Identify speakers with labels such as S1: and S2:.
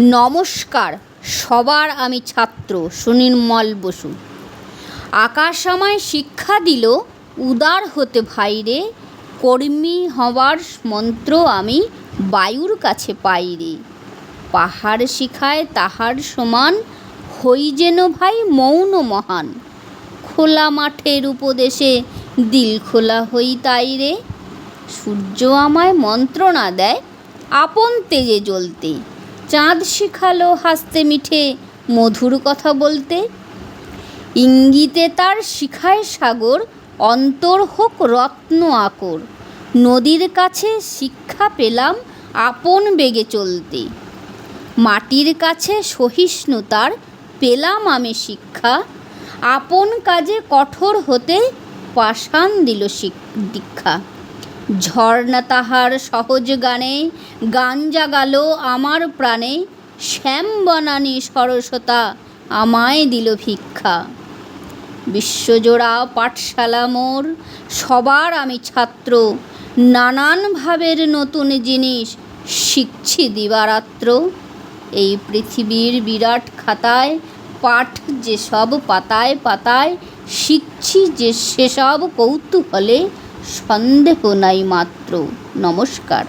S1: নমস্কার, সবার আমি ছাত্র সুনির্মল বসু। আকাশ আমায় শিক্ষা দিল, উদার হতে ভাইরে, কর্মী হবার মন্ত্র আমি বায়ুর কাছে পাই রে। পাহাড় শিখায় তাহার সমান, হই যেন ভাই মৌন মহান। খোলা মাঠের উপদেশে দিল খোলা হই তাই রে। সূর্য আমায় মন্ত্রণা দেয়, আপন তেজে জ্বলতে। চাঁদ শিখালো হাসতে মিঠে, মধুর কথা বলতে। ইঙ্গিতে তার শিখায় সাগর, অন্তর হোক রত্ন আকর। নদীর কাছে শিক্ষা পেলাম আপন বেগে চলতে। মাটির কাছে সহিষ্ণুতার পেলাম আমি শিক্ষা। আপন কাজে কঠোর হতে পাষাণ দিল দীক্ষা। ঝর্ণা তাহার সহজ গানে গান জাগালো আমার প্রাণে শ্যাম বনানী সরসতা আমায় দিল ভিক্ষা। বিশ্বজোড়া পাঠশালা মোর, সবার আমি ছাত্র, নানান ভাবের নতুন জিনিস শিখছি দিবারাত্র। এই পৃথিবীর বিরাট খাতায় পাঠ যেসব পাতায় পাতায়, শিখছি যে সেসব কৌতূহলে সন্দেহ নাই মাত্র নমস্কার।